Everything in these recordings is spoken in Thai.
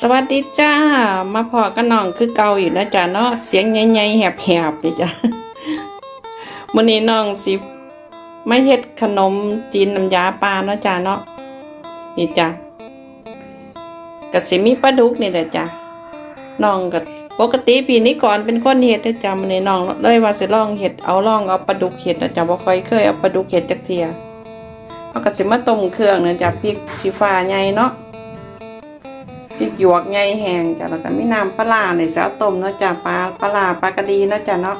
สวัสดีจ้า มาพอกันน้องคือเก่าอยู่นะจ๊ะเนาะเสียงใหญ่ๆแหบๆเลยจ้ะมื้อนี้น้องสิไม่เฮ็ดขนมจีนน้ำยาปลาเนาะจ้ะเนาะนี่จ้ะก็สิมีปลาดุกนี่แหละจ้ะน้องก็ปกติปีนี้ก่อนเป็นคนเฮ็ดนะจ้ะมื้อนี้น้องเลยว่าสิลองเฮ็ดเอาลองเอาปลาดุกเฮ็ดนะจ้ะบ่ค่อยเคยเอาปลาดุกเฮ็ดจักเทียเอาก็สิมาต้มเครื่องนะจ้ะพริกสีฟ้าใหญ่เนาะ พริกหยวกไงแห้งจ้ะแล้วก็มีน้ำปลาเนี่ยจะเอาต้มเนาะจ้ะปลาปลาปลากระดีเนาะจ้ะเนาะ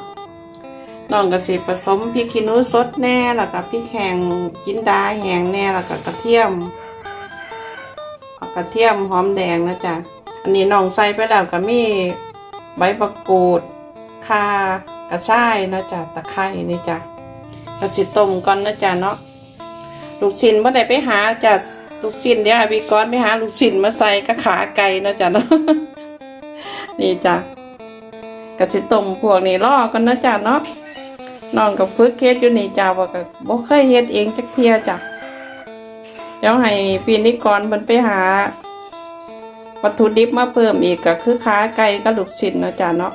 น้องก็สิผสมพริกขี้หนูสดแน่แล้วก็พริกแห้งจินดาแห้งแน่แล้วก็กระเทียมกระเทียมหอมแดงนะจ้ะอันนี้น้องใส่ไปแล้วก็มีใบมะกูดข่ากระช่ายนะจ้ะตะไคร้นี่จ้ะก็สิต้มก่อนนะจ้ะเนาะลูกชิ้นเมื่อใดไปหาจ้ะ ลูกชิ้นเดี๋ยวพี่ก้อนไปหาลูกชิ้นมาใส่กระขาไก่เนาะจ้ะเนาะนี่จ้ะกสิต้มพวกนี้ล่อกันนะจ้ะเนาะน้องกับฝึกเฮ็ดอยู่นี่จ้ะว่าก็บ่เคยเฮ็ดเองจักเทียจ้ะเดี๋ยวให้พี่นิกรมันไปหาวัตถุดิบมาเพิ่มอีกก็คือขาไก่กับลูกชิ้นเนาะจ้ะเนาะ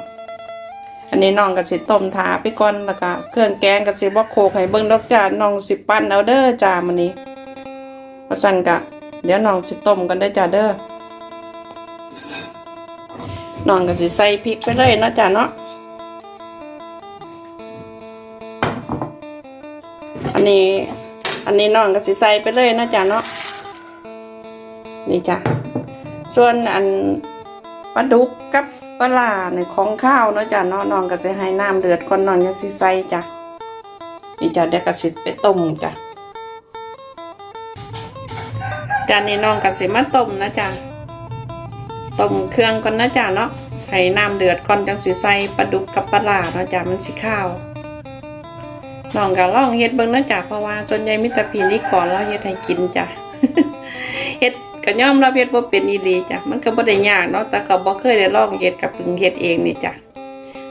อันนี้น้องก็สิต้มถาไปก่อนแล้วก็เครื่องแกงก็สิบ่โขกให้เบิ่งดอกจ้ะน้องสิปั้นเอาเด้อจ้ามื้อนี้ ราะฉันก็เดี๋ยวน้องสิต้มกันได้จ้าเด้อน้องก็สิใส่พริกไปเลยนาะจ้าเนาะอันนี้อันนี้น้องก็สิใส่ไปเลยนาะจ้าเนาะนี่จ้ะส่วนอันปลาดุกกับปลาร้าในของข้าวนาะจ้าเนาะน้องก็สิให้น้ำเดือดก่อนน้องจะสิใส่จ้ะนี่จ้ะเดี๋ยวก็สิไปต้มจ้ะ จานนี้น้องกันสิมาต้มนะจ๊ะต้มเครื่องก่อนนะจ๊ะเนาะให้น้ำเดือดก่อนจังสิใส่ปลาดุกกับปลาร้าเนาะจ๊ะมันสิข้าวน้องก็ล่องเฮ็ดเบิ่งนะจ๊ะเพราะว่าส่วนใหญ่มิตรพีนี่ก่อนเราเฮ็ดให้กินจ้ะเฮ็ดก็ย่อมรับเฮ็ดบ่เป็นอีหลีจ้ะมันก็บ่ได้ยากเนาะแต่ก็บ่เคยได้ลองเฮ็ดกับเพิ่งเฮ็ดเองนี่จ้ะ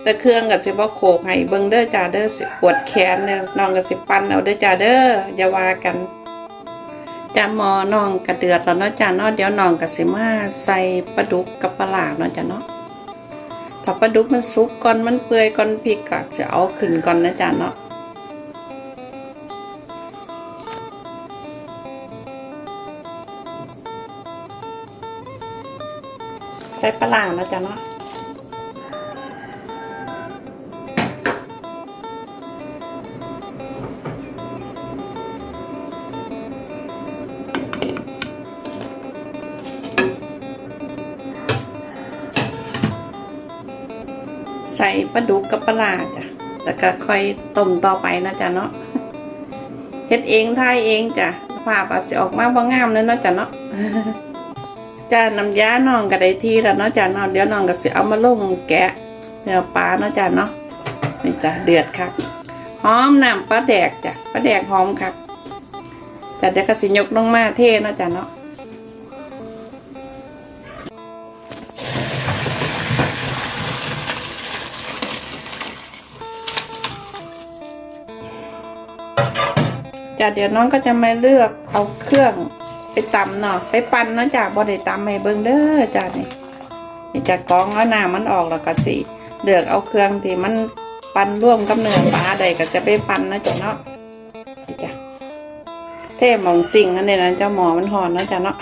แต่เครื่องก็สิบ่โขกให้เบิ่งเด้อจ้ะเด้อสิปวดแขนเด้อน้องก็สิปั่นเอาเด้อจ้ะเด้ออย่าว่ากัน จามอน้องกระเดือดแล้วเนาะจ้าเนาะเดี๋ยวน้องกสิมาใส่ปลาดุกกับปลาหลาเนาะจ้าเนาะถ้าปลาดุกมันสุกก่อนมันเปื่อยก่อนพริกก็จะเอาขึ้นก่อนนะจ้าเนาะใส่ปลาหลาเนาะจ้าเนาะ ใส่ปลาดุกกับปลาลาจ้ะแล้วก็ค่อยต้มต่อไปนะจ้าเนาะเฮ็ดเองทายเองจ้ะภาพอาจจะออกมาบ่งามเลยเนาะจ้ะเนาะจ้าน้ำยาน้องก็ได้ที่แล้วเนาะจ้าเนาะเดี๋ยวน้องก็สิเอามาลงแกะเนื้อปลาเนาะจ้าเนาะนี่จ้ะเดือดครับหอมน้ำปลาแดกจ้ะปลาแดกหอมครับจ้ะเดี๋ยวก็สิยกลงมาเทเนาะจ้าเนาะ จ้ะเดี๋ยวน้องก็จะมาเลือกเอาเครื่องไปตำเนาะไปปั่นเนาะจ้ะบ่ได้ตำให้เบิ่งเด้อจ้ะนี่นี่จะกรองเอาหน้ำมันออกแล้วก็สิเลือกเอาเครื่องที่มันปั่นร่วมกับเนื้อปลาใดก็จะไปปั่นนะจ้ะเนาะนี่จ้ะเท่หมองสิ่งอันนี้นะเจ้าหมอมันหอนนะจ้ะเนาะ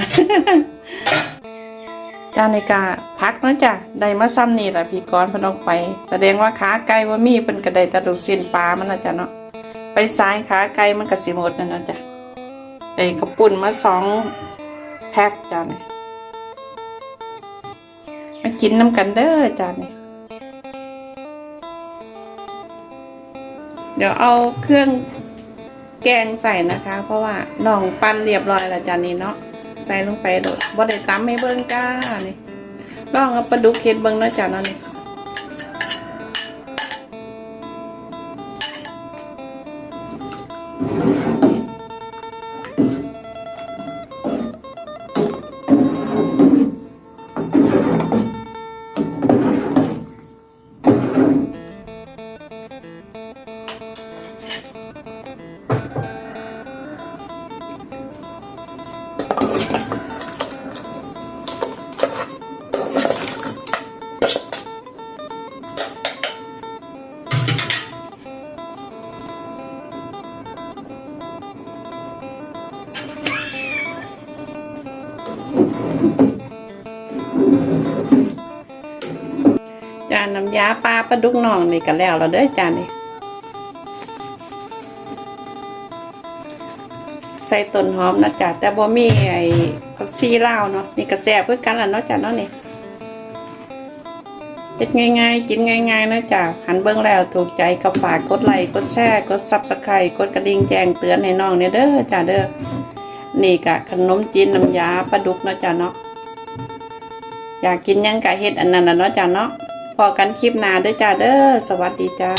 จ้าในกาพักนะจ้ะได้มาซ้ำนี่แหละพี่กรพนออกไป แสดงว่าขาไก่ว่ามีเป็นกระไดตะลุกสินปลามันนะจ้ะเนาะ ไปซ้ายขาไก่มันกระสิหมดนั่นนะจ้ะได้กระปุ่นมาสองแพ็คจ้ะเนี่ยมากินน้ำกันเด้อจ้ะเนี่ยเดี๋ยวเอาเครื่องแกงใส่นะคะ เพราะว่าน้องปั้นเรียบร้อยแล้วจ้ะนี่เนาะใส่ลงไปโดดบ่ได้ตำให้เบิ่งจ้านี่ลองเอาปลาดุกเฮ็ดเบิ่งเนาะจ้าเนาะนี่ ยาปลาปลาดุกน้องนี่ก็แล้วแล้วเด้อจ้านี่ใส่ต้นหอมนะจ้ะแต่บ่มีไอ้ผักชีลาวเนาะนี่ก็แซ่บคือกันล่ะเนาะจ้ะเนาะนี่เฮ็ดง่ายๆ กินง่ายๆนะจ้ะหันเบิ่งแล้วถูกใจก็ฝากกดไลค์กดแชร์กด Subscribe กดกระดิ่งแจ้งเตือนให้น้องเนี่ยเด้อจ้ะเด้อนี่ก็ขนมจีนน้ำยาปลาดุกเนาะจ้ะเนาะอยากกินยังกะเฮ็ดอันนั้นน่ะเนาะจ้าเนาะ พอกันคลิปหน้าเด้อจ้าเด้อสวัสดีจ้า